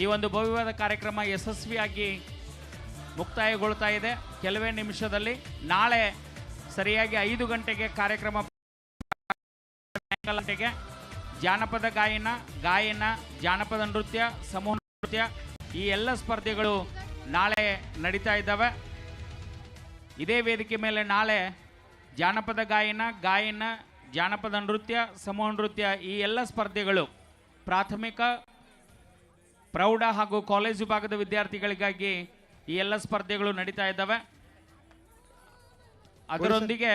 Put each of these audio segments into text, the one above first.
ಈ ಒಂದು ಭವ್ಯವಾದ ಕಾರ್ಯಕ್ರಮ ಯಶಸ್ವಿಯಾಗಿ ಮುಕ್ತಾಯಗೊಳ್ತಾ ಇದೆ. ಕೆಲವೇ ನಿಮಿಷದಲ್ಲಿ ನಾಳೆ ಸರಿಯಾಗಿ ಐದು ಗಂಟೆಗೆ ಕಾರ್ಯಕ್ರಮ ಗಂಟೆಗೆ ಜಾನಪದ ಗಾಯನ ಗಾಯನ, ಜಾನಪದ ನೃತ್ಯ, ಸಮೂಹ ನೃತ್ಯ ಈ ಎಲ್ಲ ಸ್ಪರ್ಧೆಗಳು ನಾಳೆ ನಡೀತಾ ಇದ್ದಾವೆ. ಇದೇ ವೇದಿಕೆ ಮೇಲೆ ನಾಳೆ ಜಾನಪದ ಗಾಯನ ಗಾಯನ, ಜಾನಪದ ನೃತ್ಯ, ಸಮೂಹ ನೃತ್ಯ ಈ ಎಲ್ಲ ಸ್ಪರ್ಧೆಗಳು ಪ್ರಾಥಮಿಕ ಪ್ರೌಢ ಹಾಗೂ ಕಾಲೇಜ್ ವಿಭಾಗದ ವಿದ್ಯಾರ್ಥಿಗಳಿಗಾಗಿ ಈ ಎಲ್ಲ ಸ್ಪರ್ಧೆಗಳು ನಡೀತಾ ಇದ್ದಾವೆ. ಅದರೊಂದಿಗೆ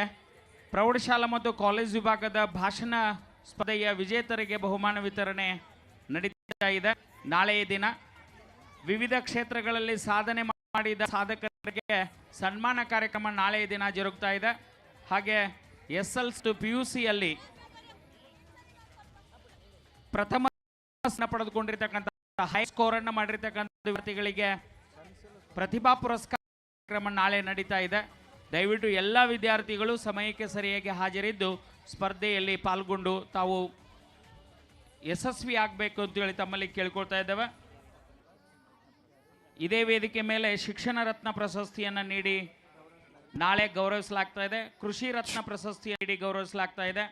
ಪ್ರೌಢಶಾಲಾ ಮತ್ತು ಕಾಲೇಜ್ ವಿಭಾಗದ ಭಾಷಣ ಸ್ಪರ್ಧೆಯ ವಿಜೇತರಿಗೆ ಬಹುಮಾನ ವಿತರಣೆ ನಡೀತಾ ಇದೆ. ನಾಳೆಯ ದಿನ ವಿವಿಧ ಕ್ಷೇತ್ರಗಳಲ್ಲಿ ಸಾಧನೆ ಮಾಡಿದ ಸಾಧಕರಿಗೆ ಸನ್ಮಾನ ಕಾರ್ಯಕ್ರಮ ನಾಳೆಯ ದಿನ ಜರುಗ್ತಾ ಇದೆ. ಹಾಗೆ S L to P U ಸಿಯಲ್ಲಿ ಪ್ರಥಮ ಪಡೆದುಕೊಂಡಿರ್ತಕ್ಕಂಥ ಹೈ ಸ್ಕೋರ್ ಅನ್ನು ಮಾಡಿರ್ತಕ್ಕಂಥ ವಿದ್ಯಾರ್ಥಿಗಳಿಗೆ ಪ್ರತಿಭಾ ಪುರಸ್ಕಾರ ಕಾರ್ಯಕ್ರಮ ನಾಳೆ ನಡೀತಾ ಇದೆ. ದಯವಿಟ್ಟು ಎಲ್ಲ ವಿದ್ಯಾರ್ಥಿಗಳು ಸಮಯಕ್ಕೆ ಸರಿಯಾಗಿ ಹಾಜರಿದ್ದು ಸ್ಪರ್ಧೆಯಲ್ಲಿ ಪಾಲ್ಗೊಂಡು ತಾವು ಯಶಸ್ವಿ ಆಗಬೇಕು ಅಂತೇಳಿ ತಮ್ಮಲ್ಲಿ ಕೇಳ್ಕೊಳ್ತಾ ಇದ್ದೇವೆ. ಇದೇ ವೇದಿಕೆ ಮೇಲೆ ಶಿಕ್ಷಣ ರತ್ನ ಪ್ರಶಸ್ತಿಯನ್ನು ನೀಡಿ ನಾಳೆ ಗೌರವಿಸಲಾಗ್ತಾ ಇದೆ. ಕೃಷಿ ರತ್ನ ಪ್ರಶಸ್ತಿ ನೀಡಿ ಗೌರವಿಸಲಾಗ್ತಾ ಇದೆ.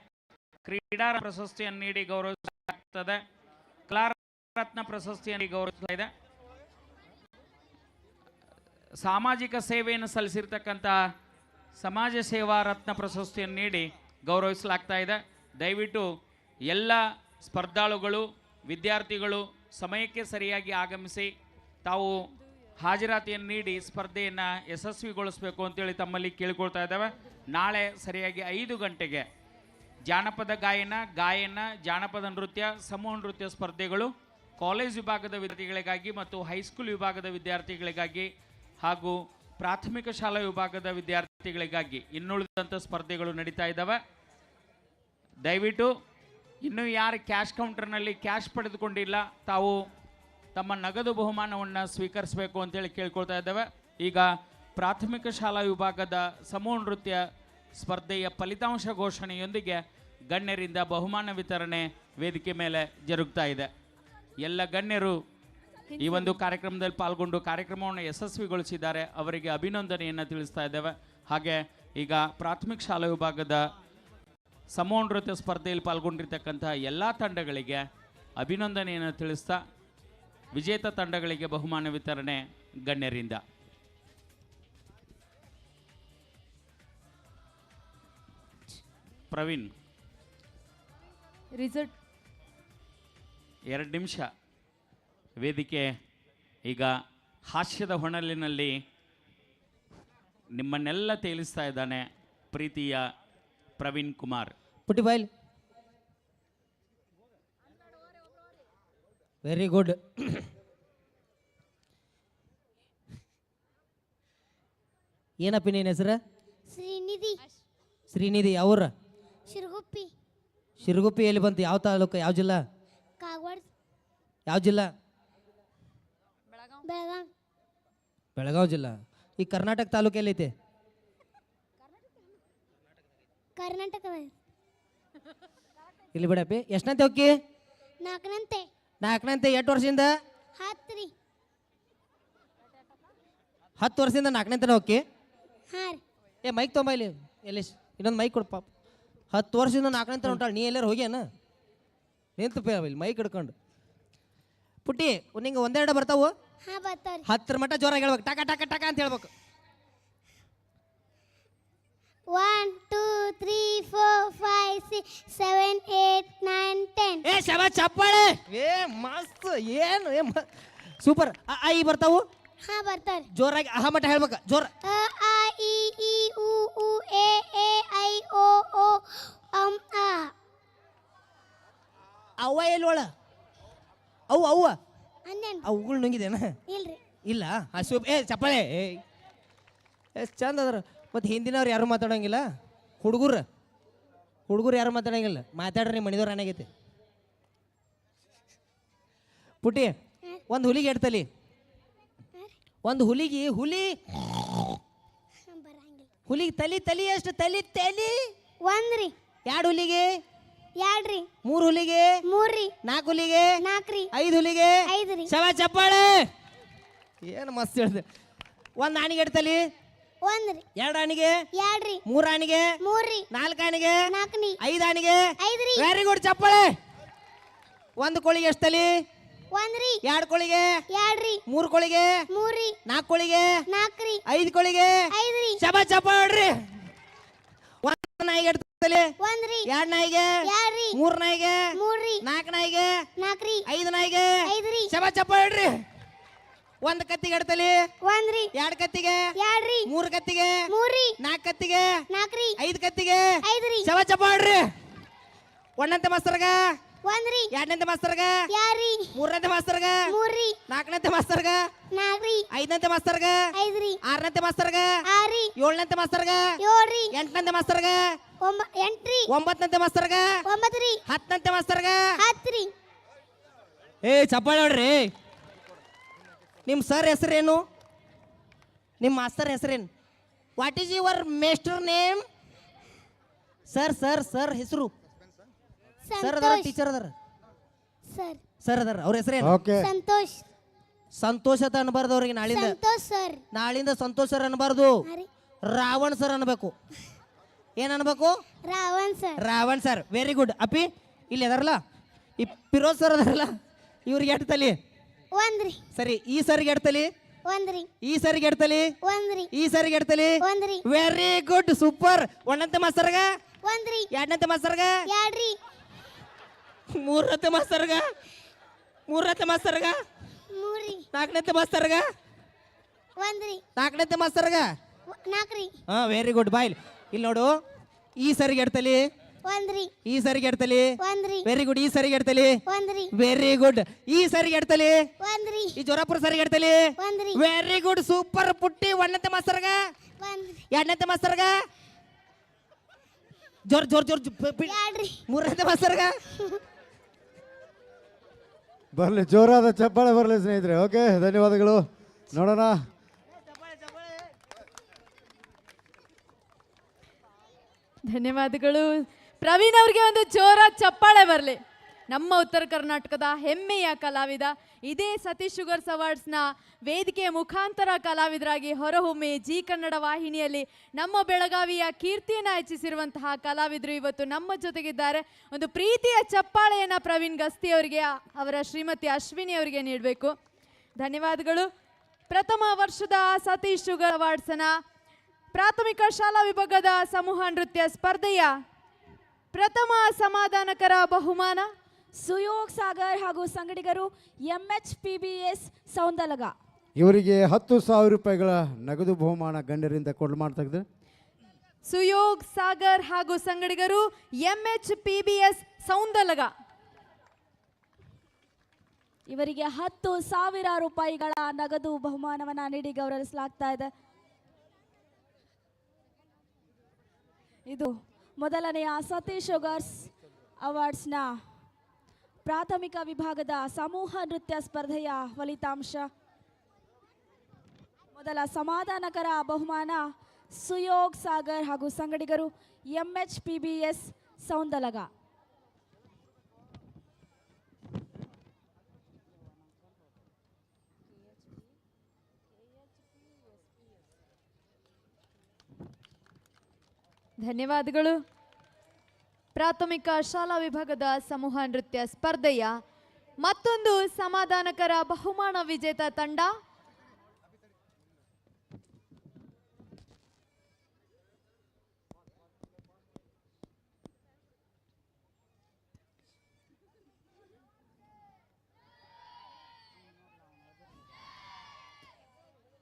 ಕ್ರೀಡಾ ಪ್ರಶಸ್ತಿಯನ್ನು ನೀಡಿ ಗೌರವಿಸಲಾಗ್ತದೆ. ರತ್ನ ಪ್ರಶಸ್ತಿಯನ್ನು ಗೌರವಿಸ್ತಾ ಇದೆ ಸಾಮಾಜಿಕ ಸೇವೆಯನ್ನು ಸಲ್ಲಿಸಿರ್ತಕ್ಕಂಥ ಸಮಾಜ ಸೇವಾ ರತ್ನ ಪ್ರಶಸ್ತಿಯನ್ನು ನೀಡಿ ಗೌರವಿಸಲಾಗ್ತಾ ಇದೆ. ದಯವಿಟ್ಟು ಎಲ್ಲ ಸ್ಪರ್ಧಾಳುಗಳು, ವಿದ್ಯಾರ್ಥಿಗಳು ಸಮಯಕ್ಕೆ ಸರಿಯಾಗಿ ಆಗಮಿಸಿ ತಾವು ಹಾಜರಾತಿಯನ್ನು ನೀಡಿ ಸ್ಪರ್ಧೆಯನ್ನು ಯಶಸ್ವಿಗೊಳಿಸಬೇಕು ಅಂತೇಳಿ ತಮ್ಮಲ್ಲಿ ಕೇಳಿಕೊಳ್ತಾ ಇದ್ದಾವೆ. ನಾಳೆ ಸರಿಯಾಗಿ ಐದು ಗಂಟೆಗೆ ಜಾನಪದ ಗಾಯನ ಗಾಯನ, ಜಾನಪದ ನೃತ್ಯ, ಸಮೂಹ ನೃತ್ಯ ಸ್ಪರ್ಧೆಗಳು ಕಾಲೇಜ್ ವಿಭಾಗದ ವಿದ್ಯಾರ್ಥಿಗಳಿಗಾಗಿ ಮತ್ತು ಹೈಸ್ಕೂಲ್ ವಿಭಾಗದ ವಿದ್ಯಾರ್ಥಿಗಳಿಗಾಗಿ ಹಾಗೂ ಪ್ರಾಥಮಿಕ ಶಾಲಾ ವಿಭಾಗದ ವಿದ್ಯಾರ್ಥಿಗಳಿಗಾಗಿ ಇನ್ನುಳಿದಂಥ ಸ್ಪರ್ಧೆಗಳು ನಡೀತಾ ಇದ್ದಾವೆ. ದಯವಿಟ್ಟು ಇನ್ನೂ ಯಾರು ಕ್ಯಾಶ್ ಕೌಂಟರ್ನಲ್ಲಿ ಕ್ಯಾಶ್ ಪಡೆದುಕೊಂಡಿಲ್ಲ, ತಾವು ತಮ್ಮ ನಗದು ಬಹುಮಾನವನ್ನು ಸ್ವೀಕರಿಸಬೇಕು ಅಂತೇಳಿ ಕೇಳ್ಕೊಳ್ತಾ ಇದ್ದಾವೆ. ಈಗ ಪ್ರಾಥಮಿಕ ಶಾಲಾ ವಿಭಾಗದ ಸಮೂಹ ನೃತ್ಯ ಸ್ಪರ್ಧೆಯ ಫಲಿತಾಂಶ ಘೋಷಣೆಯೊಂದಿಗೆ ಗಣ್ಯರಿಂದ ಬಹುಮಾನ ವಿತರಣೆ ವೇದಿಕೆ ಮೇಲೆ ಜರುಗ್ತಾ ಇದೆ. ಎಲ್ಲ ಗಣ್ಯರು ಈ ಒಂದು ಕಾರ್ಯಕ್ರಮದಲ್ಲಿ ಪಾಲ್ಗೊಂಡು ಕಾರ್ಯಕ್ರಮವನ್ನು ಯಶಸ್ವಿಗೊಳಿಸಿದ್ದಾರೆ. ಅವರಿಗೆ ಅಭಿನಂದನೆಯನ್ನು ತಿಳಿಸ್ತಾ ಇದ್ದೇವೆ. ಹಾಗೆ ಈಗ ಪ್ರಾಥಮಿಕ ಶಾಲಾ ವಿಭಾಗದ ಸಮೂಹ ನೃತ್ಯ ಸ್ಪರ್ಧೆಯಲ್ಲಿ ಪಾಲ್ಗೊಂಡಿರ್ತಕ್ಕಂತಹ ಎಲ್ಲ ತಂಡಗಳಿಗೆ ಅಭಿನಂದನೆಯನ್ನು ತಿಳಿಸ್ತಾ ವಿಜೇತ ತಂಡಗಳಿಗೆ ಬಹುಮಾನ ವಿತರಣೆ ಗಣ್ಯರಿಂದ. ಪ್ರವೀಣ್. ರಿಸಲ್ಟ್ ಎರಡು ನಿಮಿಷ. ವೇದಿಕೆ ಈಗ ಹಾಸ್ಯದ ಹೊಣಲಿನಲ್ಲಿ ನಿಮ್ಮನ್ನೆಲ್ಲ ತೇಲಿಸ್ತಾ ಇದ್ದಾನೆ ಪ್ರೀತಿಯ ಪ್ರವೀಣ್ ಕುಮಾರ್. ಪುಟಿ ಬಾಯ್ಲ್ ವೆರಿ ಗುಡ್ ಏನಪ್ಪ ನಿನ್ನ ಹೆಸರು? ಶ್ರೀನಿಧಿ. ಶ್ರೀನಿಧಿ ಅವ್ರ ಶಿರಗುಪ್ಪಿ. ಶಿರಗುಪ್ಪಿ ಎಲ್ಲಿ ಬಂತು? ಯಾವ ತಾಲೂಕು ಯಾವ ಜಿಲ್ಲಾ? ಯಾವ ಜಿಲ್ಲಾ? ಬೆಳಗಾಂ ಬೆಳಗಾವಿ ಜಿಲ್ಲಾ. ಈ ಕರ್ನಾಟಕ ತಾಲೂಕು ಎಲ್ಲೈತೆ ಕರ್ನಾಟಕದ. ಇಲ್ಲಿ ಬಿಡಪ್ಪಿ. ಎಷ್ಟನಂತೆ ಹೋಗಿ ನಾಲ್ಕನಂತೆ. ನಾಲ್ಕನಂತೆ. ಎಷ್ಟು ವರ್ಷದಿಂದ? ಹತ್ತು ರೀ ಹತ್ತು ವರ್ಷದಿಂದ ನಾಲ್ಕನಂತೆ ಹೋಗಿ ಹಾಂ ರೀ. ಏ ಮೈಕ್ ತೊಂಬ ಇಲ್ಲಿ ಎಲ್ಲಿ? ಇನ್ನೊಂದು ಮೈಕ್ ಕೊಡು ಪಾಪ. ಹತ್ತು ವರ್ಷದಿಂದ ನಾಲ್ಕನಂತೆ ಹೊಂಟಾಳ ನೀ ಎಲ್ಲಾರು ಹೋಗ್ಯಾನ? ನಿಂತು ಪೇ ಇಲ್ಲಿ ಮೈಕ್ ಹಿಡ್ಕೊಂಡು. ಪುಟ್ಟಿ ನಿಂಗೆ ಒಂದೆರಡು ಬರ್ತಾವು? ಹಾಂ ಬರ್ತಾವ್ರಿ. ಹತ್ತರ ಮಟ್ಟ ಜೋರಾಗಿ ಹೇಳ್ಬೇಕು. ಟಕ ಟಕ ಟಕ ಅಂತ ಹೇಳ್ಬೇಕು. One two three four five six seven eight nine ten ಏ ಶವ ಚಪ್ಪಾಳೆ! ಏ ಮಸ್ತ್ ಏನು ಏ ಸೂಪರ್ ಆ ಈ ಬರ್ತಾವು? ಹಾಂ ಬರ್ತಾವ್ರಿ. ಜೋರಾಗಿ ಅಹ ಮಟ್ಟ ಹೇಳ್ಬೇಕು. ಜೋರ ಅ ಆ ಇ ಈ ಉ ಉ ಎ ಎ ಐ ಓ ಓ ಅಂ ಆ. ಅವ್ವ ಎಲ್ಲಿ ಒಳ? ಅವು ಅವ್ವ. ಅಂದೇನು ಅವುಗಳು ನುಂಗಿದೇನ? ಇಲ್ರಿ. ಇಲ್ಲ? ಹಸು ಏ ಚಪ್ಪಾಳೆ ಏ. ಎಷ್ಟು ಚಂದ ಅದ್ರ. ಮತ್ತು ಹಿಂದಿನವ್ರು ಯಾರು ಮಾತಾಡೋಂಗಿಲ್ಲ? ಹುಡುಗರು. ಹುಡುಗರು ಯಾರು ಮಾತಾಡೋಂಗಿಲ್ಲ? ಮಾತಾಡ್ರಿ ಮಣಿದವ್ರು ಏನಾಗೈತಿ ಪುಟ್ಟಿ ಒಂದು ಹುಲಿಗೆ ಎಡ್ತಲಿ ಒಂದು ಹುಲಿಗೆ ಹುಲಿ. ಬರಂಗಿಲ್ಲ. ಹುಲಿಗೆ ತಲಿ ತಲಿ ಎಷ್ಟು? ತಲಿ ತಲಿ. ಒಂದ್ರಿ ಎರಡು ಹುಲಿಗೆ? ಎರಡ್ರಿ ಮೂರು ಹುಲಿಗೆ? ಮೂರ್ರಿ. ನಾಲ್ಕು ಹುಲಿಗೆ? ನಾಲ್ಕ್ರಿ. ಐದು ಹುಲಿಗೆ? ಐದ್ರಿ. ಶವ ಚಪ್ಪಾಳೆ? ಏನು ಮಸ್ತ್ ಹೇಳ್ದೆ. ಒಂದು ಆಣಿಗೆ ಇಡ್ತಲಿ ಒಂದ್ರಿ. ಎರಡು ಆಣಿಗೆ? ಎರಡ್ರಿ ಮೂರು ಆಣಿಗೆ? ಮೂರ್ರಿ. ನಾಲ್ಕು ಆಣಿಗೆ? ನಾಲ್ಕನಿ. ಐದು ಆಣಿಗೆ? ಐದ್ರಿ. ವೆರಿ ಗುಡ್ ಚಪ್ಪಾಳೆ. ಒಂದು ಕೋಳಿಗೆ ಎಷ್ಟಲಿ? ಒಂದ್ರಿ. ಎರಡು ಕೋಳಿಗೆ? ಎರಡ್ರಿ ಮೂರು ಕೋಳಿಗೆ? ಮೂರ್ರಿ. ನಾಲ್ಕು ಕೋಳಿಗೆ? ನಾಲ್ಕ್ರಿ. ಐದು ಕೋಳಿಗೆ? ಐದ್ರಿ. ಶಬ ಚಪ್ಪಾಳ್ರಿ ಎಡ್ತಲಿ ಒಂದ್ರಿ ಎರಡ್ ನಾಯಿಗೆ? ಯಾರ್ರಿ ಮೂರು ನಾಯಿಗೆ? ಮೂರ್ರಿ ನಾಲ್ಕ್ ನಾಯಿಗೆ? ನಾಲ್ಕ್ರಿ ಐದು ನಾಯಿಗೆ? ಐದ್ರಿ ಶಬ ಚಪ್ಪಾಳ್ರಿ ಒಂದು ಕತ್ತಿಗೆ ಎಡ್ತಲಿ? ಒಂದ್ರಿ ಎರಡು ಕತ್ತಿಗೆ? ಎರಡ್ರಿ ಮೂರು ಕತ್ತಿಗೆ? ಮೂರ್ರಿ ನಾಲ್ಕು ಕತ್ತಿಗೆ? ನಾಲ್ಕ್ರಿ ಐದು ಕತ್ತಿಗೆ? ಐದ್ರಿ ಶವ ಚಪ್ಪಾಳ್ರಿ ಒಂದಂತೆ ಮಾಸ್ತರ್ಗ? ಒಂದ್ರಿ ಎರಡನಂತೆ ಮಾಸ್ತರ್ಗ? ಯಾರ್ರಿ ಮೂರನಂತೆ ಮಾಸ್ತರ್ಗ? ಮೂರ್ರಿ ನಾಲ್ಕನಂತೆ ಮಾಸ್ತರ್ಗ? ನಾಲ್ಕ್ರಿ ಐದನಂತೆ ಮಾಸ್ತರ್ಗ? ಐದ್ರಿ ಆರನಂತೆ ಮಾಸ್ತರ್ಗ? ಆರ್ರಿ ಏಳನೇ ಮಾಸ್ತರ್ಗ? ಏಳ್ರಿ ಎಂಟನಂತೆ ಮಾಸ್ತರ್ಗ? ಎಂಟ್ರಿ. ಒಂಬತ್ತನಂತೆ ಮಾಸ್ತರ್ಗ? ಒಂಬತ್ತ್ರಿ. ಹತ್ತನಂತೆ ಮಾಸ್ತರ್ಗ? ಹತ್ತ್ರಿ ಏ ಚಪ್ಪಾಳೆ ನೋಡ್ರಿ ನಿಮ್ಮ ಸರ್ ಹೆಸರೇನು? ನಿಮ್ಮ ಮಾಸ್ತರ್ ಹೆಸರೇನು? What is your master name sir sir sir ಹೆಸರು. ಸರ್ ಅದಾರ ಟೀಚರ್ ಅದಾರ? ಸರ್ ಸರ್ ಅದಾರ ಅವ್ರ ಹೆಸರೇನು? ಓಕೆ ಸಂತೋಷ್. ಸಂತೋಷ ಅಂತ ಅನ್ಬಾರ್ದು ಅವ್ರಿಗೆ ನಾಳಿಂದ. ಸಂತೋಷ್ ಸರ್ ನಾಳಿಂದ ಸಂತೋಷ್ ಸರ್ ಅನ್ಬಾರ್ದು. ರಾವಣ್ ಸರ್ ಅನ್ಬೇಕು. ಏನ್ ಅನ್ಬೇಕು? Ravan sir. Ravan sir. Very good ಅಪ್ಪಿ ಇಲ್ಲಿ ಅದಾರಲ್ಲ? ಈ ಪಿರೋಜ್ ಸರ್ ಅದಾರಲ್ಲ? ಇವ್ರಿಗೆ ಎಡ್ತಲಿ ಒಂದ್ರಿ. ಸರಿ ಈ ಸರ್ಗೆ ಎಡ್ತಲಿ ಒಂದ್ರಿ. ಈ ಸರ್ಗೆ ಎಡ್ತಲಿ ಒಂದ್ರಿ. ಈ ಸರ್ಗೆ ಎಡ್ತಲಿ ಒಂದ್ರಿ. ವೆರಿ ಗುಡ್ ಸೂಪರ್ ಒಂದನಂತೆ ಮಾಸ್ತರ್ಗ ಒಂದ್ರಿ. ಎರಡನಂತೆ ಮಾಸ್ತರ್ಗ ಎರಡ್ರಿ. ಮೂರನಂತೆ ಮಾಸ್ತರ್ಗ ಮೂರನಂತೆ ಮಾಸ್ತರ್ಗ ಮೂರ್ರಿ. ನಾಲ್ಕನಂತೆ ಮಾಸ್ತರ್ಗ ಒಂದ್ರಿ. ನಾಲ್ಕನಂತೆ ಮಾಸ್ತರ್ಗ ನಾಲ್ಕ್ರಿ. ಹಾ ವೆರಿ ಗುಡ್ ಬಾಯ್. ಇಲ್ಲಿ ನೋಡು. ಈ ಸರಿಗೆ ಎಡ್ತಲಿ? ಒಂದ್ರಿ. ಈ ಸರಿಗೆ ಎಡ್ತಲಿ? ಒಂದ್ರಿ. ವೆರಿ ಗುಡ್ ಈ ಸರಿಗೆ ಎಡ್ತಲಿ? ಒಂದ್ರಿ. ವೆರಿ ಗುಡ್ ಈ ಸರಿಗೆ ಎಡ್ತಲಿ? ಒಂದ್ರಿ. ಈ ಜೋರಾಪುರ ಸರಿ ಎಡ್ತಲಿ? ಒಂದ್ರಿ. ವೆರಿ ಗುಡ್ ಸೂಪರ್ ಪುಟ್ಟಿ ಒಣ್ಣತೆ ಮಾಸ್ತರ್ಗ? ಒಂದ್ರಿ. ಎರಡನಂತೆ ಮಾಸ್ತರ್ಗ? ಜೋರ್ ಜೋರ್ ಜೋರ್ ಮೂರನೇ ಮಾಸ್ತರ್ಗ? ಬರಲಿ ಜೋರಾದ ಚಪ್ಪಾಳೆ ಬರಲಿ ಸ್ನೇಹಿತರೆ. ಓಕೆ ಧನ್ಯವಾದಗಳು. ನೋಡೋಣ. ಧನ್ಯವಾದಗಳು. ಪ್ರವೀಣ್ ಅವ್ರಿಗೆ ಒಂದು ಜೋರ ಚಪ್ಪಾಳೆ ಬರಲಿ. ನಮ್ಮ ಉತ್ತರ ಕರ್ನಾಟಕದ ಹೆಮ್ಮೆಯ ಕಲಾವಿದ, ಇದೇ ಸತೀಶ್ ಶುಗರ್ಸ್ ಅವಾರ್ಡ್ಸ್ನ ವೇದಿಕೆಯ ಮುಖಾಂತರ ಕಲಾವಿದರಾಗಿ ಹೊರಹೊಮ್ಮಿ ಜಿ ಕನ್ನಡ ವಾಹಿನಿಯಲ್ಲಿ ನಮ್ಮ ಬೆಳಗಾವಿಯ ಕೀರ್ತಿಯನ್ನು ಹೆಚ್ಚಿಸಿರುವಂತಹ ಕಲಾವಿದರು ಇವತ್ತು ನಮ್ಮ ಜೊತೆಗಿದ್ದಾರೆ. ಒಂದು ಪ್ರೀತಿಯ ಚಪ್ಪಾಳೆಯನ್ನು ಪ್ರವೀಣ್ ಗಸ್ತಿ ಅವರಿಗೆ, ಅವರ ಶ್ರೀಮತಿ ಅಶ್ವಿನಿ ಅವರಿಗೆ ನೀಡಬೇಕು. ಧನ್ಯವಾದಗಳು. ಪ್ರಥಮ ವರ್ಷದ ಸತೀಶ್ ಶುಗರ್ ಅವಾರ್ಡ್ಸನ ಪ್ರಾಥಮಿಕ ಶಾಲಾ ವಿಭಾಗದ ಸಮೂಹ ನೃತ್ಯ ಸ್ಪರ್ಧೆಯ ಪ್ರಥಮ ಸಮಾಧಾನಕರ ಬಹುಮಾನ ಸುಯೋಗ್ ಸಾಗರ್ ಹಾಗೂ ಸಂಗಡಿಗರು M H P B S Soundalaga. ಇವರಿಗೆ ಹತ್ತು ಸಾವಿರ ರೂಪಾಯಿಗಳ ನಗದು ಬಹುಮಾನ ಗಣ್ಯರಿಂದ ಕೊಡಲು ಮಾಡ್ತಾ ಇದ್ದಾರೆ ಸುಯೋಗ್ ಸಾಗರ್ ಹಾಗೂ ಸಂಗಡಿಗರು M H P B S Soundalaga. ಇವರಿಗೆ ಹತ್ತು ಸಾವಿರ ರೂಪಾಯಿಗಳ ನಗದು ಬಹುಮಾನವನ್ನ ನೀಡಿ ಗೌರವಿಸಲಾಗ್ತಾ ಇದೆ. ಇದು ಮೊದಲನೆಯ ಸತೀಶ್ ಶುಗರ್ಸ್ ಅವಾರ್ಡ್ಸ್ನ ಪ್ರಾಥಮಿಕ ವಿಭಾಗದ ಸಮೂಹ ನೃತ್ಯ ಸ್ಪರ್ಧೆಯ ಫಲಿತಾಂಶ. ಮೊದಲ ಸಮಾಧಾನಕರ ಬಹುಮಾನ ಸುಯೋಗ್ ಸಾಗರ್ ಹಾಗೂ ಸಂಗಡಿಗರು ಎಂಎಚ್ ಪಿಬಿಎಸ್ ಬಿ ಸೌಂದಲಗ. ಧನ್ಯವಾದಗಳು. ಪ್ರಾಥಮಿಕ ಶಾಲಾ ವಿಭಾಗದ ಸಮೂಹ ನೃತ್ಯ ಸ್ಪರ್ಧೆಯ ಮತ್ತೊಂದು ಸಮಾಧಾನಕರ ಬಹುಮಾನ ವಿಜೇತ ತಂಡ.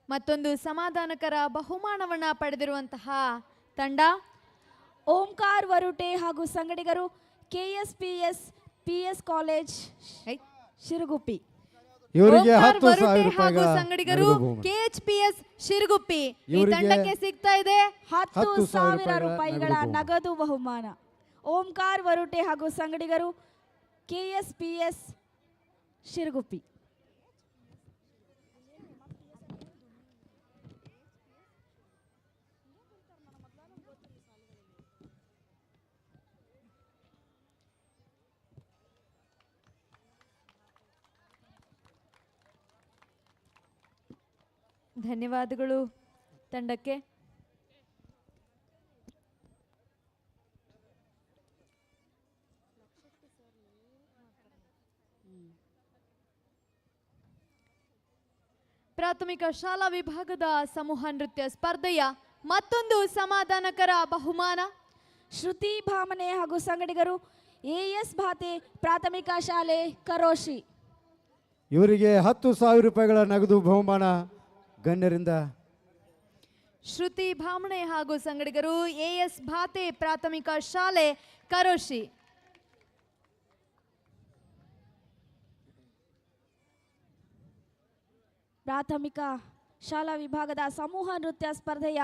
ಮತ್ತೊಂದು ಸಮಾಧಾನಕರ ಬಹುಮಾನವನ್ನ ಪಡೆದಿರುವಂತಹ ತಂಡ. ಓಂಕಾರ್ ವರುಟೆ ಹಾಗೂ ಸಂಗಡಿಗರು K S P S P S college Shirguppi. ಇವರಿಗೆ ಓಂಕಾರ್ ಹತ್ತು ವರುಟೆ ಸಾವಿರ ಹಾಗೂ ಸಂಗಡಿಗರು ನಗದು ಕೆಎಚ್ಪಿಎಸ್ ಶಿರಗುಪ್ಪಿ. ಈ ಇವರಿಗೆ ತಂಡಕ್ಕೆ ಸಿಗ್ತಾ ಇದೆ ಹತ್ತು ಹತ್ತು ಸಾವಿರ ಸಾವಿರ ರೂಪಾಯಿಗಳ ರೂಪಾಯಿಗಳ ನಗದು ನಗದು ಬಹುಮಾನ. ಓಂಕಾರ್ ವರುಟೆ ಹಾಗೂ ಸಂಗಡಿಗರು K S P S Shirguppi. ಧನ್ಯವಾದಗಳು ತಂಡಕ್ಕೆ. ಪ್ರಾಥಮಿಕ ಶಾಲಾ ವಿಭಾಗದ ಸಮೂಹ ನೃತ್ಯ ಸ್ಪರ್ಧೆಯ ಮತ್ತೊಂದು ಸಮಾಧಾನಕರ ಬಹುಮಾನ. ಶ್ರುತಿ ಭಾಮನೆ ಹಾಗೂ ಸಂಗಡಿಗರು ಎಎಸ್ ಎಸ್ ಭಾತೆ ಪ್ರಾಥಮಿಕ ಶಾಲೆ ಕರೋಶಿ. ಇವರಿಗೆ ಹತ್ತು ಸಾವಿರ ರೂಪಾಯಿಗಳ ನಗದು ಬಹುಮಾನ. ಗಣ್ಯರಿಂದ ಶ್ರುತಿ ಭಾಮಣೆ ಹಾಗೂ ಸಂಗಡಿಗರು ಎಎಸ್ ಎಸ್ ಭಾತೆ ಪ್ರಾಥಮಿಕ ಶಾಲೆ ಕರೋಶಿ. ಪ್ರಾಥಮಿಕ ಶಾಲಾ ವಿಭಾಗದ ಸಮೂಹ ನೃತ್ಯ ಸ್ಪರ್ಧೆಯ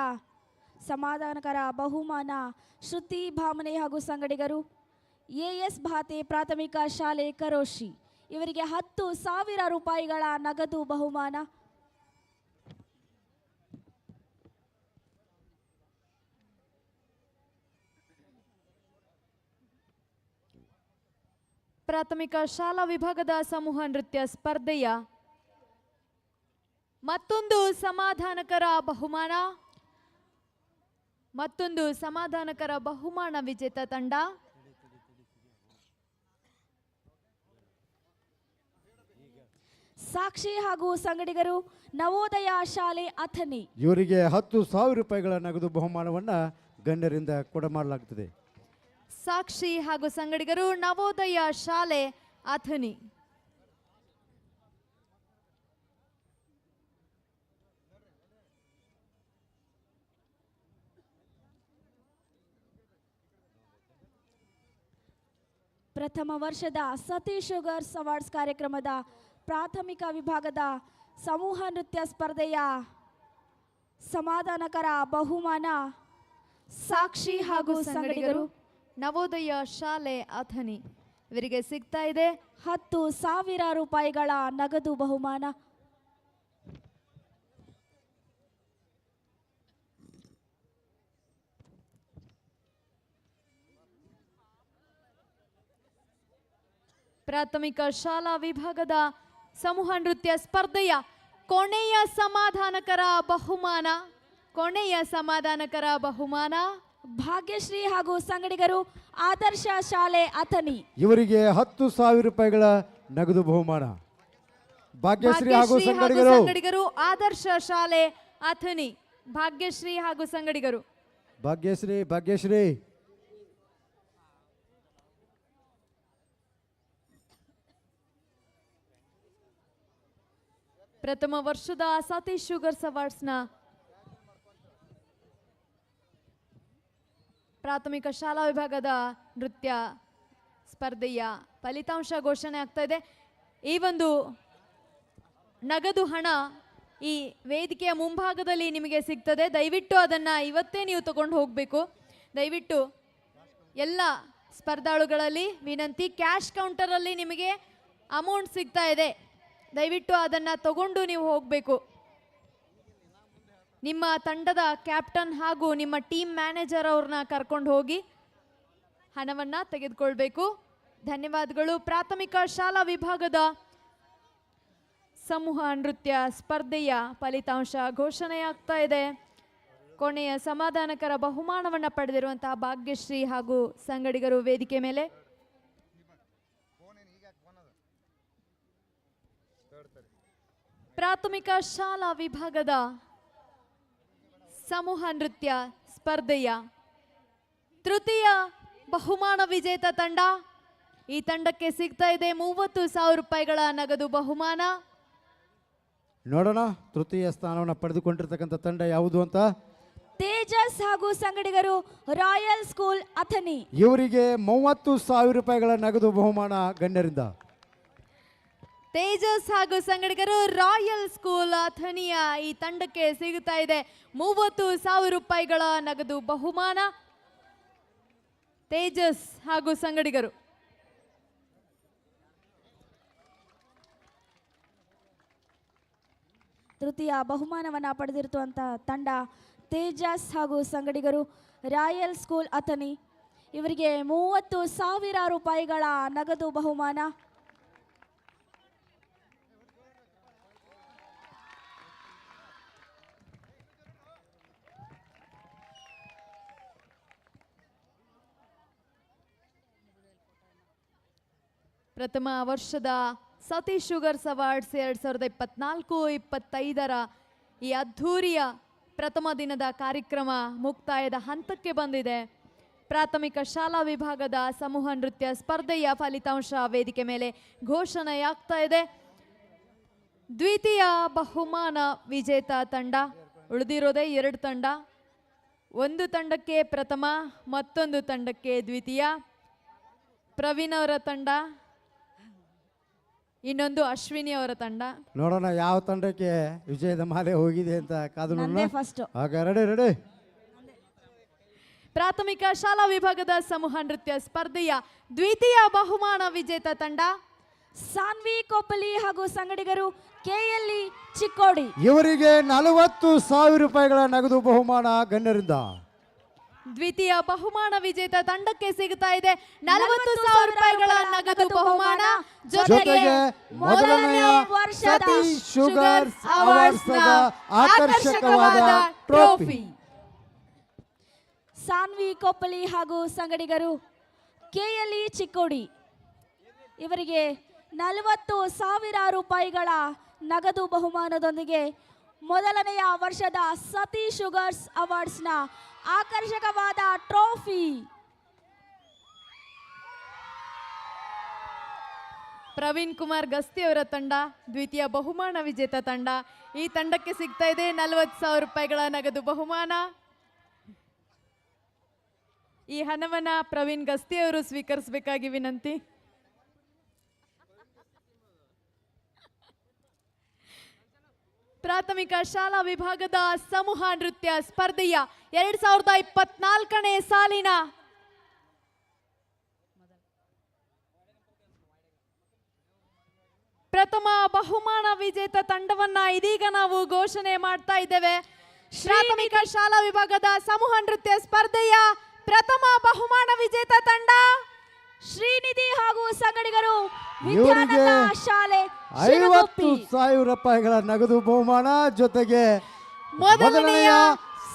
ಸಮಾಧಾನಕರ ಬಹುಮಾನ ಶ್ರುತಿ ಭಾಮನೆ ಹಾಗೂ ಸಂಗಡಿಗರು ಎಎಸ್ ಎಸ್ ಭಾತೆ ಪ್ರಾಥಮಿಕ ಶಾಲೆ ಕರೋಶಿ. ಇವರಿಗೆ ಹತ್ತು ಸಾವಿರ ರೂಪಾಯಿಗಳ ನಗದು ಬಹುಮಾನ. ಪ್ರಾಥಮಿಕ ಶಾಲಾ ವಿಭಾಗದ ಸಮೂಹ ನೃತ್ಯ ಸ್ಪರ್ಧೆಯ ಮತ್ತೊಂದು ಸಮಾಧಾನಕರ ಬಹುಮಾನ, ಮತ್ತೊಂದು ಸಮಾಧಾನಕರ ಬಹುಮಾನ ವಿಜೇತ ತಂಡ. ಸಾಕ್ಷಿ ಹಾಗೂ ಸಂಗಡಿಗರು, ನವೋದಯ ಶಾಲೆ ಅಥನಿ ಇವರಿಗೆ ಹತ್ತು ಸಾವಿರ ರೂಪಾಯಿಗಳ ನಗದು ಬಹುಮಾನವನ್ನು ಗಣ್ಯರಿಂದ ಕೊಡಮಾಡಲಾಗುತ್ತದೆ. ಸಾಕ್ಷಿ ಹಾಗೂ ಸಂಗಡಿಗರು ನವೋದಯ ಶಾಲೆ ಅಥಣಿ. ಪ್ರಥಮ ವರ್ಷದ ಸತೀಶ್ ಶುಗರ್ಸ್ ಅವಾರ್ಡ್ಸ್ ಕಾರ್ಯಕ್ರಮದ ಪ್ರಾಥಮಿಕ ವಿಭಾಗದ ಸಮೂಹ ನೃತ್ಯ ಸ್ಪರ್ಧೆಯ ಸಮಾಧಾನಕರ ಬಹುಮಾನ ಸಾಕ್ಷಿ ಹಾಗೂ ಸಂಗಡಿಗರು ನವೋದಯ ಶಾಲೆ ಅಥನಿ ಇವರಿಗೆ ಸಿಗ್ತಾ ಇದೆ ಹತ್ತು ಸಾವಿರ ರೂಪಾಯಿಗಳ ನಗದು ಬಹುಮಾನ. ಪ್ರಾಥಮಿಕ ಶಾಲಾ ವಿಭಾಗದ ಸಮೂಹ ನೃತ್ಯ ಸ್ಪರ್ಧೆಯ ಕೊನೆಯ ಸಮಾಧಾನಕರ ಬಹುಮಾನ. ಕೊನೆಯ ಸಮಾಧಾನಕರ ಬಹುಮಾನ. ಭಾಗ್ಯಶ್ರೀ ಹಾಗೂ ಸಂಗಡಿಗರು ಆದರ್ಶ ಶಾಲೆ ಅಥನಿ ಇವರಿಗೆ ಹತ್ತು ಸಾವಿರ ರೂಪಾಯಿಗಳ ನಗದು ಬಹುಮಾನ. ಭಾಗ್ಯಶ್ರೀ ಹಾಗೂ ಭಾಗ್ಯಶ್ರೀ ಹಾಗೂ ಸಂಗಡಿಗರು. ಸಂಗಡಿಗರು ಆದರ್ಶ ಶಾಲೆ ಅಥನಿ ಭಾಗ್ಯಶ್ರೀ ಹಾಗೂ ಸಂಗಡಿಗರು. ಭಾಗ್ಯಶ್ರೀ ಭಾಗ್ಯಶ್ರೀ. ಪ್ರಥಮ ವರ್ಷದ ಸತೀಶ್ ಶುಗರ್ಸ್ ಅವಾರ್ಡ್ಸ್ನ ಪ್ರಾಥಮಿಕ ಶಾಲಾ ವಿಭಾಗದ ನೃತ್ಯ ಸ್ಪರ್ಧೆಯ ಫಲಿತಾಂಶ ಘೋಷಣೆ ಆಗ್ತಾ ಇದೆ. ಈ ಒಂದು ನಗದು ಹಣ ಈ ವೇದಿಕೆಯ ಮುಂಭಾಗದಲ್ಲಿ ನಿಮಗೆ ಸಿಗ್ತದೆ. ದಯವಿಟ್ಟು ಅದನ್ನು ಇವತ್ತೇ ನೀವು ತಗೊಂಡು ಹೋಗಬೇಕು. ದಯವಿಟ್ಟು ಎಲ್ಲ ಸ್ಪರ್ಧಾಳುಗಳಲ್ಲಿ ವಿನಂತಿ, ಕ್ಯಾಶ್ ಕೌಂಟರಲ್ಲಿ ನಿಮಗೆ ಅಮೌಂಟ್ ಸಿಗ್ತಾ ಇದೆ. ದಯವಿಟ್ಟು ಅದನ್ನು ತಗೊಂಡು ನೀವು ಹೋಗಬೇಕು. ನಿಮ್ಮ ತಂಡದ ಕ್ಯಾಪ್ಟನ್ ಹಾಗೂ ನಿಮ್ಮ ಟೀಮ್ ಮ್ಯಾನೇಜರ್ ಅವ್ರನ್ನ ಕರ್ಕೊಂಡು ಹೋಗಿ ಹಣವನ್ನು ತೆಗೆದುಕೊಳ್ಬೇಕು. ಧನ್ಯವಾದಗಳು. ಪ್ರಾಥಮಿಕ ಶಾಲಾ ವಿಭಾಗದ ಸಮೂಹ ನೃತ್ಯ ಸ್ಪರ್ಧೆಯ ಫಲಿತಾಂಶ ಘೋಷಣೆಯಾಗ್ತಾ ಇದೆ. ಕೊನೆಯ ಸಮಾಧಾನಕರ ಬಹುಮಾನವನ್ನು ಪಡೆದಿರುವಂತಹ ಭಾಗ್ಯಶ್ರೀ ಹಾಗೂ ಸಂಗಡಿಗರು ವೇದಿಕೆ ಮೇಲೆ. ಪ್ರಾಥಮಿಕ ಶಾಲಾ ವಿಭಾಗದ ಸಮೂಹ ನೃತ್ಯ ಸ್ಪರ್ಧೆಯ ತೃತೀಯ ಬಹುಮಾನ ವಿಜೇತ ತಂಡ. ಈ ತಂಡಕ್ಕೆ ಸಿಗ್ತಾ ಇದೆ ಮೂವತ್ತು ಸಾವಿರ ರೂಪಾಯಿಗಳ ನಗದು ಬಹುಮಾನ. ನೋಡೋಣ ತೃತೀಯ ಸ್ಥಾನವನ್ನು ಪಡೆದುಕೊಂಡಿರ್ತಕ್ಕಂಥ ತಂಡ ಯಾವುದು ಅಂತ? ತೇಜಸ್ ಹಾಗೂ ಸಂಗಡಿಗರು ರಾಯಲ್ ಸ್ಕೂಲ್ ಅಥನಿ ಇವರಿಗೆ ಮೂವತ್ತು ಸಾವಿರ ರೂಪಾಯಿಗಳ ನಗದು ಬಹುಮಾನ ಗಣ್ಯರಿಂದ. ತೇಜಸ್ ಹಾಗೂ ಸಂಗಡಿಗರು ರಾಯಲ್ ಸ್ಕೂಲ್ ಅಥಣಿಯ ಈ ತಂಡಕ್ಕೆ ಸಿಗುತ್ತಾ ಇದೆ. ಮೂವತ್ತು ಸಾವಿರ ರೂಪಾಯಿಗಳ ನಗದು ಬಹುಮಾನ ತೇಜಸ್ ಹಾಗೂ ಸಂಗಡಿಗರು. ತೃತೀಯ ಬಹುಮಾನವನ್ನು ಪಡೆದಿರುವಂಥ ತಂಡ ತೇಜಸ್ ಹಾಗೂ ಸಂಗಡಿಗರು ರಾಯಲ್ ಸ್ಕೂಲ್ ಅಥನಿ ಇವರಿಗೆ ಮೂವತ್ತು ಸಾವಿರ ರೂಪಾಯಿಗಳ ನಗದು ಬಹುಮಾನ ಪ್ರಥಮ ವರ್ಷದ ಸತೀಶ್ ಶುಗರ್ಸ್ ಅವಾರ್ಡ್ಸ್ ಎರಡು ಸಾವಿರದ ಇಪ್ಪತ್ನಾಲ್ಕು, ಇಪ್ಪತ್ತೈದರ ಈ ಅದ್ಧೂರಿಯ ಪ್ರಥಮ ದಿನದ ಕಾರ್ಯಕ್ರಮ ಮುಕ್ತಾಯದ ಹಂತಕ್ಕೆ ಬಂದಿದೆ. ಪ್ರಾಥಮಿಕ ಶಾಲಾ ವಿಭಾಗದ ಸಮೂಹ ನೃತ್ಯ ಸ್ಪರ್ಧೆಯ ಫಲಿತಾಂಶ ವೇದಿಕೆ ಮೇಲೆ ಘೋಷಣೆಯಾಗ್ತಾ ಇದೆ. ದ್ವಿತೀಯ ಬಹುಮಾನ ವಿಜೇತ ತಂಡ ಉಳಿದಿರೋದೇ ಎರಡು ತಂಡ. ಒಂದು ತಂಡಕ್ಕೆ ಪ್ರಥಮ, ಮತ್ತೊಂದು ತಂಡಕ್ಕೆ ದ್ವಿತೀಯ. ಪ್ರವೀಣ್ ಅವರ ತಂಡ ಇನ್ನೊಂದು ಅಶ್ವಿನಿ ಅವರ ತಂಡ. ನೋಡೋಣ ಯಾವ ತಂಡಕ್ಕೆ ವಿಜಯದ ಮಾಲೆ ಹೋಗಿದೆ ಅಂತ ಕಾದು ನೋಡೋಣ. ನಂದೇ ರೆಡಿ ರೆಡಿ ಪ್ರಾಥಮಿಕ ಶಾಲಾ ವಿಭಾಗದ ಸಮೂಹ ನೃತ್ಯ ಸ್ಪರ್ಧೆಯ ದ್ವಿತೀಯ ಬಹುಮಾನ ವಿಜೇತ ತಂಡ ಸಾನ್ವಿ ಕೊಪ್ಪಲಿ ಹಾಗೂ ಸಂಗಡಿಗರು ಕೆಎಲ್ಇ ಚಿಕ್ಕೋಡಿ. ಇವರಿಗೆ ನಲವತ್ತು ಸಾವಿರ ರೂಪಾಯಿಗಳ ನಗದು ಬಹುಮಾನ ಗಣ್ಯರಿಂದ. ದ್ವಿತೀಯ ಬಹುಮಾನ ವಿಜೇತ ತಂಡಕ್ಕೆ ಸಿಗ್ತಾ ಇದೆ. ನಲವತ್ತು ಸಾವಿರ ರೂಪಾಯಿಗಳ ನಗದು ಬಹುಮಾನ. ಜೊತೆಗೆ ಮೊದಲನೆಯ ವರ್ಷದ ಅವಾರ್ಡ್ಸ್ನ ಆಕರ್ಷಕವಾದ ಟ್ರೋಫಿ. ಸಾನ್ವಿ ಕೊಪ್ಪಲಿ ಹಾಗೂ ಸಂಗಡಿಗರು ಕೆಎಲ್ಇ ಚಿಕ್ಕೋಡಿ. ಇವರಿಗೆ ನಲವತ್ತು ಸಾವಿರ ರೂಪಾಯಿಗಳ ನಗದು ಬಹುಮಾನದೊಂದಿಗೆ ಮೊದಲನೆಯ ವರ್ಷದ ಸತಿ ಶುಗರ್ಸ್ ಅವಾರ್ಡ್ಸ್ನ ಆಕರ್ಷಕವಾದ ಟ್ರೋಫಿ. ಪ್ರವೀಣ್ ಕುಮಾರ್ ಗಸ್ತಿ ಅವರ ತಂಡ, ದ್ವಿತೀಯ ಬಹುಮಾನ ವಿಜೇತ ತಂಡ. ಈ ತಂಡಕ್ಕೆ ಸಿಗ್ತಾ ಇದೆ ನಲವತ್ತು ಸಾವಿರ ರೂಪಾಯಿಗಳ ನಗದು ಬಹುಮಾನ. ಈ ಹಣವನ್ನ ಪ್ರವೀಣ್ ಗಸ್ತಿ ಅವರು ಸ್ವೀಕರಿಸಬೇಕಾಗಿ ವಿನಂತಿ. ಪ್ರಾಥಮಿಕ ಶಾಲಾ ವಿಭಾಗದ ಸಮೂಹ ನೃತ್ಯ ಸ್ಪರ್ಧೆಯ ಎರಡ್ ಸಾವಿರದ ಇಪ್ಪತ್ನಾಲ್ಕನೇ ಸಾಲಿನ ಪ್ರಥಮ ಬಹುಮಾನ ವಿಜೇತ ತಂಡವನ್ನ ಇದೀಗ ನಾವು ಘೋಷಣೆ ಮಾಡ್ತಾ ಇದ್ದೇವೆ. ಪ್ರಾಥಮಿಕ ಶಾಲಾ ವಿಭಾಗದ ಸಮೂಹ ನೃತ್ಯ ಸ್ಪರ್ಧೆಯ ಪ್ರಥಮ ಬಹುಮಾನ ವಿಜೇತ ತಂಡ ಶ್ರೀನಿಧಿ ಹಾಗೂ ಸಂಗಡಿಗರು ವಿದ್ಯಾನಂದ ಶಾಲೆ ಐವತ್ತು. ಸಾವಿರ ರೂಪಾಯಿಗಳ ನಗದು ಬಹುಮಾನ ಜೊತೆಗೆ ಮೊದಲನೆಯ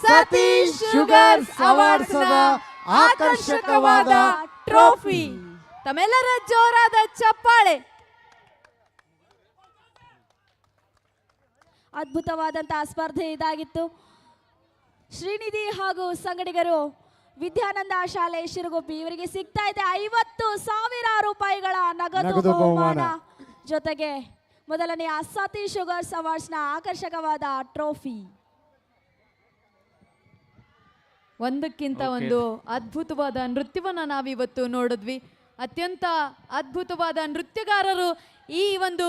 ಸತೀಶ್ ಶುಗರ್ಸ್ ಅವಾರ್ಡ್ಸ್ ಆಕರ್ಷಕವಾದ ಟ್ರೋಫಿ. ತಮ್ಮೆಲ್ಲರ ಜೋರಾದ ಚಪ್ಪಾಳೆ. ಅದ್ಭುತವಾದಂತಹ ಸ್ಪರ್ಧೆ ಇದಾಗಿತ್ತು. ಶ್ರೀನಿಧಿ ಹಾಗೂ ಸಂಗಡಿಗರು ವಿದ್ಯಾನಂದ ಶಾಲೆ ಶಿರಗುಪ್ಪಿ ಇವರಿಗೆ ಸಿಗ್ತಾ ಇದೆ ಐವತ್ತು ಸಾವಿರ ರೂಪಾಯಿಗಳ ನಗದು. ಬಹುಮಾನ. ಜೊತೆಗೆ ಮೊದಲನೆಯ ಸತಿ ಶುಗರ್ಸ್ ಅವಾರ್ಡ್ಸ್ನ ಆಕರ್ಷಕವಾದ ಟ್ರೋಫಿ. ಒಂದಕ್ಕಿಂತ ಒಂದು ಅದ್ಭುತವಾದ ನೃತ್ಯವನ್ನ ನಾವಿವತ್ತು ನೋಡಿದ್ವಿ. ಅತ್ಯಂತ ಅದ್ಭುತವಾದ ನೃತ್ಯಗಾರರು ಈ ಒಂದು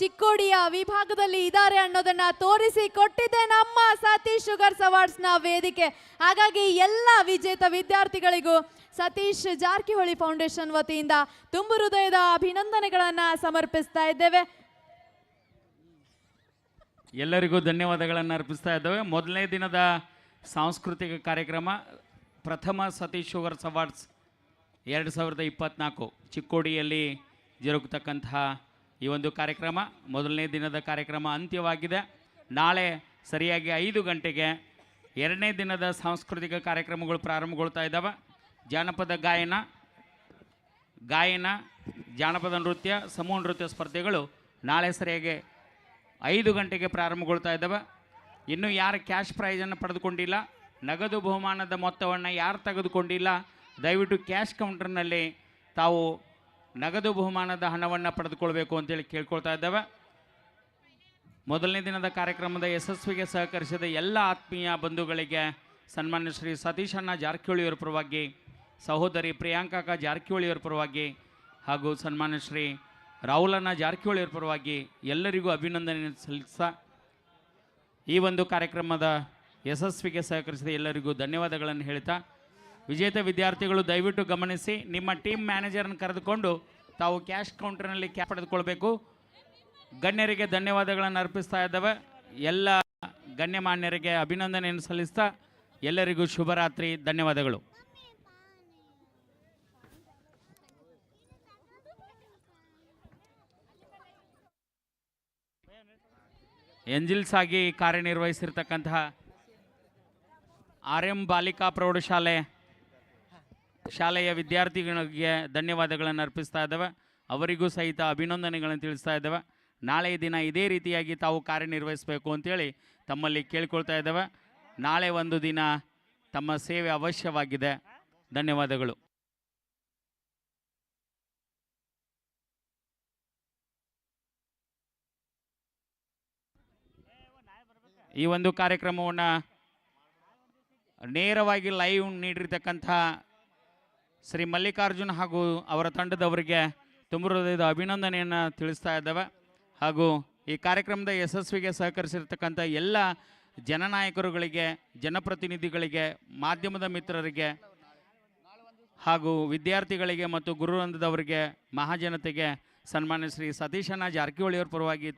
ಚಿಕ್ಕೋಡಿಯ ವಿಭಾಗದಲ್ಲಿ ಇದ್ದಾರೆ ಅನ್ನೋದನ್ನ ತೋರಿಸಿ ಕೊಟ್ಟಿದೆ ನಮ್ಮ ಸತೀಶ್ ಶುಗರ್ಸ್ನ ವೇದಿಕೆ. ಹಾಗಾಗಿ ಎಲ್ಲ ವಿಜೇತ ವಿದ್ಯಾರ್ಥಿಗಳಿಗೂ ಸತೀಶ್ ಜಾರಕಿಹೊಳಿ ಫೌಂಡೇಶನ್ ವತಿಯಿಂದ ತುಂಬು ಹೃದಯದ ಅಭಿನಂದನೆಗಳನ್ನ ಸಮರ್ಪಿಸ್ತಾ ಇದ್ದೇವೆ. ಎಲ್ಲರಿಗೂ ಧನ್ಯವಾದಗಳನ್ನು ಅರ್ಪಿಸ್ತಾ ಇದ್ದೇವೆ. ಮೊದಲನೇ ದಿನದ ಸಾಂಸ್ಕೃತಿಕ ಕಾರ್ಯಕ್ರಮ, ಪ್ರಥಮ ಸತೀಶ್ ಶುಗರ್ಸ್ ಅವಾರ್ಡ್ಸ್ ಎರಡು ಸಾವಿರದ ಇಪ್ಪತ್ತ್ನಾಲ್ಕು ಚಿಕ್ಕೋಡಿಯಲ್ಲಿ ಜರುಗತಕ್ಕಂತಹ ಈ ಒಂದು ಕಾರ್ಯಕ್ರಮ ಮೊದಲನೇ ದಿನದ ಕಾರ್ಯಕ್ರಮ ಅಂತ್ಯವಾಗಿದೆ. ನಾಳೆ ಸರಿಯಾಗಿ ಐದು ಗಂಟೆಗೆ ಎರಡನೇ ದಿನದ ಸಾಂಸ್ಕೃತಿಕ ಕಾರ್ಯಕ್ರಮಗಳು ಪ್ರಾರಂಭಗೊಳ್ತಾ ಇದ್ದಾವೆ ಜಾನಪದ ಗಾಯನ ಗಾಯನ, ಜಾನಪದ ನೃತ್ಯ, ಸಮೂಹ ನೃತ್ಯ ಸ್ಪರ್ಧೆಗಳು ನಾಳೆ ಸರಿಯಾಗಿ ಐದು ಗಂಟೆಗೆ ಪ್ರಾರಂಭಗೊಳ್ತಾ ಇದ್ದಾವೆ ಇನ್ನೂ ಯಾರು ಕ್ಯಾಶ್ ಪ್ರೈಸನ್ನು ಪಡೆದುಕೊಂಡಿಲ್ಲ, ನಗದು ಬಹುಮಾನದ ಮೊತ್ತವನ್ನು ಯಾರು ತೆಗೆದುಕೊಂಡಿಲ್ಲ, ದಯವಿಟ್ಟು ಕ್ಯಾಶ್ ಕೌಂಟರ್ನಲ್ಲಿ ತಾವು ನಗದು ಬಹುಮಾನದ ಹಣವನ್ನು ಪಡೆದುಕೊಳ್ಬೇಕು ಅಂತೇಳಿ ಕೇಳ್ಕೊಳ್ತಾ ಇದ್ದಾವೆ. ಮೊದಲನೇ ದಿನದ ಕಾರ್ಯಕ್ರಮದ ಯಶಸ್ವಿಗೆ ಸಹಕರಿಸಿದ ಎಲ್ಲ ಆತ್ಮೀಯ ಬಂಧುಗಳಿಗೆ ಸನ್ಮಾನ್ಯ ಶ್ರೀ ಸತೀಶಣ್ಣ ಜಾರಕಿಹೊಳಿಯವರ ಪರವಾಗಿ, ಸಹೋದರಿ ಪ್ರಿಯಾಂಕಾಕ ಜಾರಕಿಹೊಳಿಯವರ ಪರವಾಗಿ ಹಾಗೂ ಸನ್ಮಾನ್ಯ ಶ್ರೀ ರಾಹುಲಣ್ಣ ಜಾರಕಿಹೊಳಿಯವರ ಪರವಾಗಿ ಎಲ್ಲರಿಗೂ ಅಭಿನಂದನೆ ಸಲ್ಲಿಸ್ತಾ ಈ ಒಂದು ಕಾರ್ಯಕ್ರಮದ ಯಶಸ್ವಿಗೆ ಸಹಕರಿಸಿದ ಎಲ್ಲರಿಗೂ ಧನ್ಯವಾದಗಳನ್ನು ಹೇಳ್ತಾ ವಿಜೇತ ವಿದ್ಯಾರ್ಥಿಗಳು ದಯವಿಟ್ಟು ಗಮನಿಸಿ, ನಿಮ್ಮ ಟೀಮ್ ಮ್ಯಾನೇಜರನ್ನು ಕರೆದುಕೊಂಡು ತಾವು ಕ್ಯಾಶ್ ಕೌಂಟರ್ನಲ್ಲಿ ಕ್ಯಾಪ್ ಪಡೆದುಕೊಳ್ಬೇಕು. ಗಣ್ಯರಿಗೆ ಧನ್ಯವಾದಗಳನ್ನು ಅರ್ಪಿಸ್ತಾ ಇದ್ದಾವೆ. ಎಲ್ಲ ಗಣ್ಯಮಾನ್ಯರಿಗೆ ಅಭಿನಂದನೆಯನ್ನು ಸಲ್ಲಿಸ್ತಾ ಎಲ್ಲರಿಗೂ ಶುಭರಾತ್ರಿ ಧನ್ಯವಾದಗಳು. ಎಂಜಿಲ್ಸ್ ಆಗಿ ಕಾರ್ಯನಿರ್ವಹಿಸಿರ್ತಕ್ಕಂತಹ ಆರ್ ಎಂ ಬಾಲಿಕಾ ಪ್ರೌಢಶಾಲೆ ಶಾಲೆಯ ವಿದ್ಯಾರ್ಥಿಗಳಿಗೆ ಧನ್ಯವಾದಗಳನ್ನು ಅರ್ಪಿಸ್ತಾ ಇದ್ದಾವೆ. ಅವರಿಗೂ ಸಹಿತ ಅಭಿನಂದನೆಗಳನ್ನು ತಿಳಿಸ್ತಾ ಇದ್ದೇವೆ. ನಾಳೆ ದಿನ ಇದೇ ರೀತಿಯಾಗಿ ತಾವು ಕಾರ್ಯನಿರ್ವಹಿಸಬೇಕು ಅಂತೇಳಿ ತಮ್ಮಲ್ಲಿ ಕೇಳ್ಕೊಳ್ತಾ ಇದ್ದೇವೆ. ನಾಳೆ ಒಂದು ದಿನ ತಮ್ಮ ಸೇವೆ ಅವಶ್ಯವಾಗಿದೆ. ಧನ್ಯವಾದಗಳು. ಈ ಒಂದು ಕಾರ್ಯಕ್ರಮವನ್ನು ನೇರವಾಗಿ ಲೈವ್ ನೀಡಿರ್ತಕ್ಕಂಥ ಶ್ರೀ ಮಲ್ಲಿಕಾರ್ಜುನ್ ಹಾಗೂ ಅವರ ತಂಡದವರಿಗೆ ತುಂಬ ಹೃದಯದ ಅಭಿನಂದನೆಯನ್ನು ತಿಳಿಸ್ತಾ ಇದ್ದೇವೆ. ಹಾಗೂ ಈ ಕಾರ್ಯಕ್ರಮದ ಯಶಸ್ವಿಗೆ ಸಹಕರಿಸಿರ್ತಕ್ಕಂಥ ಎಲ್ಲ ಜನನಾಯಕರುಗಳಿಗೆ, ಜನಪ್ರತಿನಿಧಿಗಳಿಗೆ, ಮಾಧ್ಯಮದ ಮಿತ್ರರಿಗೆ ಹಾಗೂ ವಿದ್ಯಾರ್ಥಿಗಳಿಗೆ ಮತ್ತು ಗುರುವೃಂದದವರಿಗೆ ಮಹಾಜನತೆಗೆ ಸನ್ಮಾನ್ಯ ಶ್ರೀ ಸತೀಶಣ್ಣ ಜಾರಕಿಹೊಳಿಯವರ ಪರವಾಗಿ